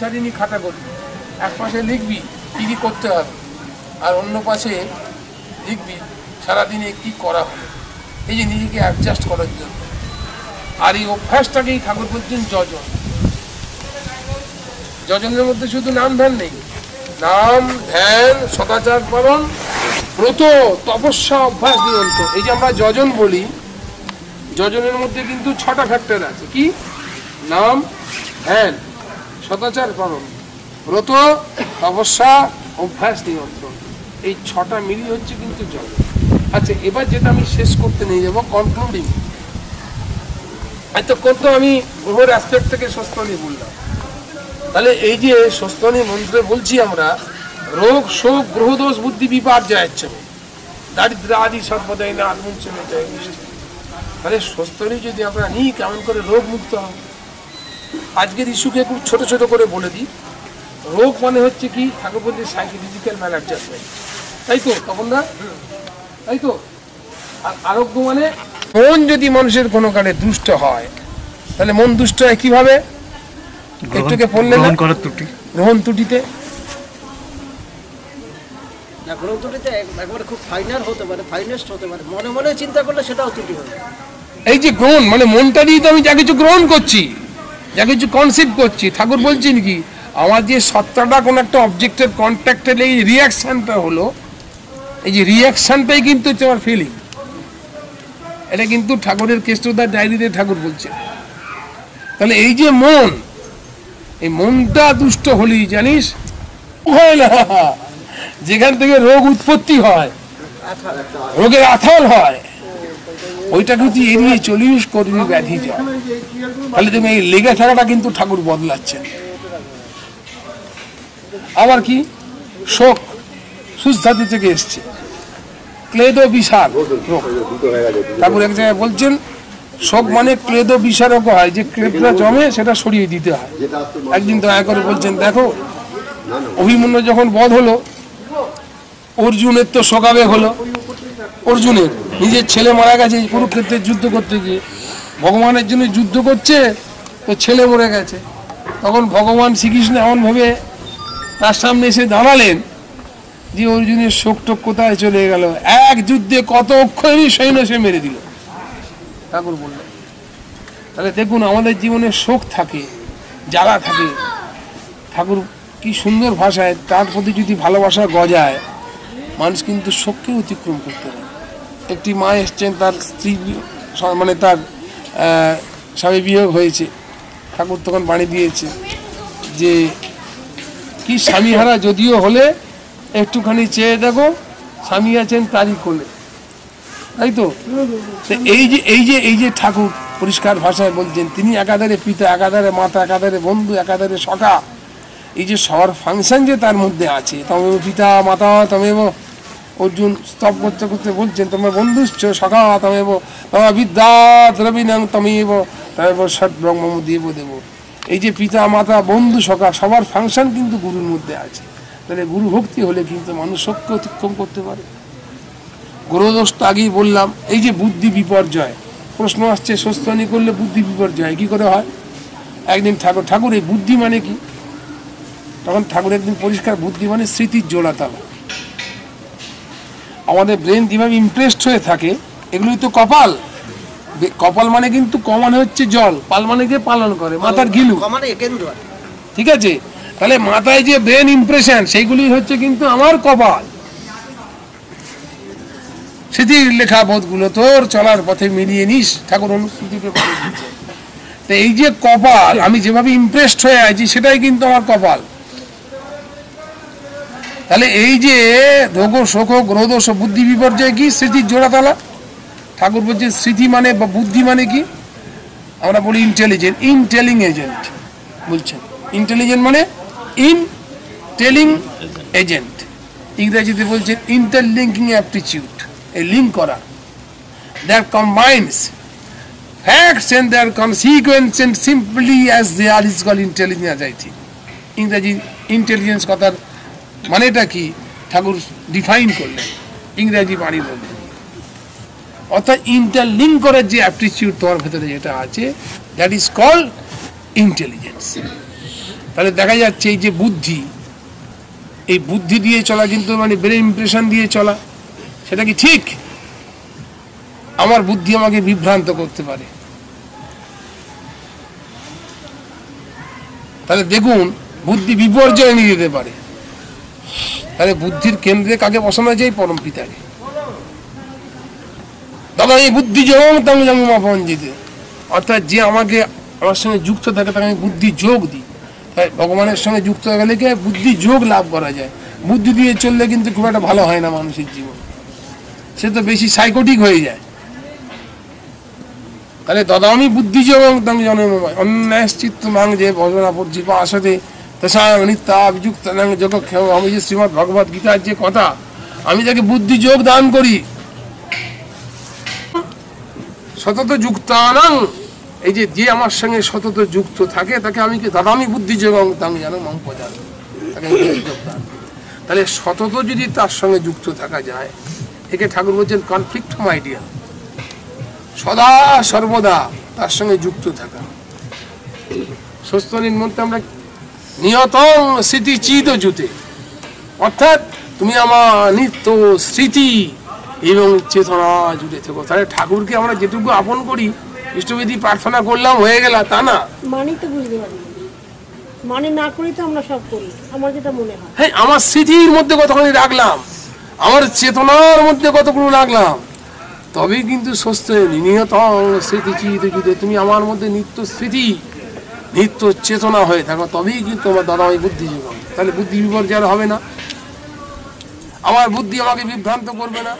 সারাদিনই খাতা করবি। এক পাশে লিখবি কী কী করতে হবে, আর অন্য পাশে লিখবি সারাদিনে কি করা হবে। এই যে নিজেকে অ্যাডজাস্ট করার জন্য। আর এই অভ্যাসটাকেই ঠাকুর বলছেন যজন। যজনের মধ্যে শুধু নাম ধ্যান নেই। নাম, ধ্যান, সদাচার পালন, ব্রত, তপস্যা, অভ্যাস নিয়ন্ত এই যে আমরা যজন বলি, যজনের মধ্যে কিন্তু ছটা ফ্যাক্টর আছে। কি? নাম, ধ্যান। সদাচার পালন ব্রত, তপস্যা, অভ্যাস নিয়ন্ত্রণ। এই ছটা মিলিয়ে হচ্ছে কিন্তু জল। আচ্ছা এবার যেটা আমি শেষ করতে নিয়ে যাব কনক্লুডিং এতক্ষণ তো আমি গ্রহের অ্যাসপেক্ট থেকে সস্তনি বললাম। তাহলে এই যে সস্তনি মন্ত্রে বলছি আমরা, রোগ, শোক, গ্রহদোষ, বুদ্ধি বিপার যাচ্ছে দারিদ্র আদি সর্বদাই না আত্মঞ্চ মেটায় তাহলে সস্তনি যদি আমরা নিই, কেমন করে রোগ মুক্ত হবে? আজকের ইস্যুকে খুব ছোট ছোট করে বলে দিই। রোগ মানে হচ্ছে কি ঠাকুর বলছে সাইকোলজিক্যাল ম্যাল অ্যাডজাস্টমেন্ট তাই তো তখন না তাই তো? আর আরোগ্য মানে? মন যদি মানুষের কোনো কারণে দুষ্ট হয় তাহলে মন দুষ্ট হয় কীভাবে? একটুকে পড়লে না গ্রহণ করার ত্রুটি। গ্রহণ ত্রুটিতে? না গ্রহ ত্রুটিতে একবারে খুব ফাইনাল হতে পারে ফাইনেস্ট হতে পারে। মনে মনে চিন্তা করলে সেটাও ত্রুটি হবে। এই যে গ্রহণ মানে মনটা দিয়ে তো আমি যা কিছু গ্রহণ করছি। যা কিছু কনসেপ্ট করছি। ঠাকুর বলছেন কি, আমার যে সত্তাটা কোনো একটা অবজেক্টের কন্ট্যাক্টের এই রিয়াকশানটা হলো, এই যে রিয়াকশানটাই কিন্তু হচ্ছে আমার ফিলিং এটা কিন্তু ঠাকুরের কেষ্টদার ডায়েরিতে ঠাকুর বলছেন তাহলে এই যে মন, এই মনটা দুষ্ট হলেই জানিস, হয় না, যেখান থেকে রোগ উৎপত্তি হয়, রোগের আথর হয়। ওইটা কিন্তু এড়িয়ে চলিস, করবি ব্যাধি যা। তাহলে তুমি এই লেগে থাকাটা কিন্তু ঠাকুর বদলাচ্ছেন। আবার কি? শোক সুস্থাতু থেকে এসছে। ক্লেদ বিশাল ঠাকুর এক জায়গায় বলছেন, শোক মানে ক্লেদ বিষারক হয়, যে ক্লেদটা জমে সেটা সরিয়ে দিতে হয়। একদিন দয়া করে বলছেন, দেখো, অভিমন্যু যখন বধ হলো, অর্জুনের তো শোকাবে হলো। অর্জুনের। নিজের ছেলে মারা গেছে কুরুক্ষেত্রে যুদ্ধ করতে গিয়ে। ভগবানের জন্য যুদ্ধ করছে, তো ছেলে মরে গেছে। তখন ভগবান শ্রীকৃষ্ণ এমনভাবে তার সামনে এসে দাঁড়ালেন যে অর্জুনের শোক টোক কোথায় চলে গেল? এক যুদ্ধে কত অক্ষরই সৈন্য সে মেরে দিল। ঠাকুর বললেন, তাহলে দেখুন, আমাদের জীবনে শোক থাকে, জ্বালা থাকে। ঠাকুর, কি সুন্দর ভাষায়, তার প্রতি যদি ভালোবাসা গজায়, মানুষ কিন্তু শোককে অতিক্রম করতে পারে। একটি মা এসছেন, তার স্ত্রী মানে তার স্বামী বিয়োগ হয়েছে। ঠাকুর তখন বাণী দিয়েছে যে, কি স্বামীহারা যদিও হলে একটুখানি চেয়ে দেখো, স্বামী আছেন তারই কোলে। তাই তো? এই যে এই যে এই যে ঠাকুর পরিষ্কার ভাষায় বলছেন, তিনি একাধারে পিতা, একাধারে মাতা, একাধারে বন্ধু, একাধারে সখা। এই যে সবার ফাংশন যে তার মধ্যে আছে, তমেব পিতা, মাতা, তমেব অর্জুন স্তব করতে করতে বলছেন, তোমার বন্ধুশ্চ সখা তমেব তোমার বিদ্যা দ্রবিণাং তমেব তমেব সৎ ব্রহ্ম দেব দেব। এই যে পিতা, মাতা, বন্ধু, সখা, সবার ফাংশন কিন্তু গুরুর মধ্যে আছে। তাহলে গুরু ভক্তি হলে কিন্তু মানুষ শক্তি অতিক্রম করতে পারে। গুরুদোষ তো আগেই বললাম, এই যে বুদ্ধি বিপর্যয়, প্রশ্ন আসছে সস্তনি করলে বুদ্ধি বিপর্যয়, কি করে হয়? একদিন ঠাকুর ঠাকুর, এই বুদ্ধি মানে কি? তখন ঠাকুর একদিন পরিষ্কার, বুদ্ধি মানে স্মৃতির জোড়াতালা। আমাদের ব্রেন যেভাবে ইমপ্রেসড হয়ে থাকে এগুলোই তো কপাল। কপাল মানে কিন্তু ক মানে হচ্ছে জল পাল মানে যে পালন করে মাথার গিলু কমানে কি। ঠিক আছে? তাহলে মাথায় যে ব্রেন ইমপ্রেশন সেইগুলি হচ্ছে কিন্তু আমার কপাল। স্মৃতির লেখা বোধগুলো তোর চলার পথে মিলিয়ে নিস। ঠাকুর অনুস্মৃতিকে তো এই যে কপাল আমি যেভাবে ইমপ্রেসড হয়ে আছি সেটাই কিন্তু আমার কপাল। তাহলে এই যে রোগ, শোক গ্রহদোষ বুদ্ধি বিপর্যয় কি? স্মৃতির জোড়াতালা? ঠাকুর বলছে স্মৃতি মানে বা বুদ্ধি মানে কি? আমরা বলি ইন্টেলিজেন্ট ইনটেলিং এজেন্ট বলছেন। ইন্টেলিজেন্ট মানে ইন টেলিং এজেন্ট ইংরেজিতে বলছেন ইন্টারলিঙ্কিং অ্যাপটিচিউড এই লিঙ্ক করা। That combines facts and their consequence and simply as they are is call intelligence I think ইংরেজি ইন্টেলিজেন্স কথার মানেটা কি? ঠাকুর ডিফাইন করলেন। ইংরেজি বাণী বললেন। অর্থাৎ ইন্টারলিঙ্ক করার যে অ্যাপটিচিউড তোমার ভেতরে যেটা আছে দ্যাট ইজ কল ইন্টেলিজেন্স তাহলে দেখা যাচ্ছে এই যে বুদ্ধি, এই বুদ্ধি দিয়ে চলা কিন্তু মানে ব্রেন ইমপ্রেশন দিয়ে চলা, সেটা কি ঠিক? আমার বুদ্ধি আমাকে বিভ্রান্ত করতে পারে। তাহলে দেখুন, বুদ্ধি বিপর্যয় নিয়ে যেতে পারে। তাহলে বুদ্ধির কেন্দ্রে কাকে বসানো যায়? পরম পিতাকে দাদা, এই বুদ্ধি যোগ তাং জন্মা পঞ্জিতে অর্থাৎ যে আমাকে আমার সঙ্গে যুক্ত থাকে, তাকে আমি বুদ্ধি যোগ দিই। তাই ভগবানের সঙ্গে যুক্ত গেলে কি বুদ্ধি যোগ লাভ করা যায়। বুদ্ধি দিয়ে চললে কিন্তু খুব একটা ভালো হয় না মানুষের জীবন। সে তো বেশি সাইকোটিক হয়ে যায়। তাহলে দাদা, আমি বুদ্ধি যোগ তাং জন্ম অন্যায়শ্চিত্ত মাং যে ভজনা পর্যিপা আসতে তসাং নিত্যা বিযুক্ত যোগ আমি যে শ্রীমৎ ভগবত গীতার যে কথা, আমি তাকে বুদ্ধি যোগ দান করি। সতত যুক্তানাং এই যে যে আমার সঙ্গে সতত যুক্ত থাকে, তাকে আমি কি দাদা, আমি বুদ্ধি যোগাং তাং জানো, মম প্রদান তাকে তাহলে সতত যদি তার সঙ্গে যুক্ত থাকা যায়, একে ঠাকুর বলছেন কনফ্লিক্ট আইডিয়া সদা সর্বদা তার সঙ্গে যুক্ত থাকা। সুস্থ মধ্যে আমরা নিয়তং স্মৃতি চিত জুতে অর্থাৎ তুমি আমার নিত্য স্মৃতি এবং চেতনা জুড়ে থেকো। তাহলে ঠাকুরকে আমরা যেটুকু আপন করি ইষ্টবিধি প্রার্থনা করলাম হয়ে গেল তা না? মানেই তো বুঝতে পারি। মানে না করেই তো আমরা সব করি। আমার যেটা মনে হয়। হ্যাঁ আমার স্মৃতির মধ্যে কতখানি রাখলাম আমার চেতনার মধ্যে কতগুলো রাখলাম তবেই কিন্তু সুস্থ নিয়ত স্মৃতি চিত জুড়ে তুমি আমার মধ্যে নিত্য স্মৃতি নিত্য চেতনা হয়ে থাকো, তবেই কিন্তু আমার দাদা ওই বুদ্ধি জীবন তাহলে বুদ্ধি বিপর্যয় হবে না? আমার বুদ্ধি আমাকে বিভ্রান্ত করবে না।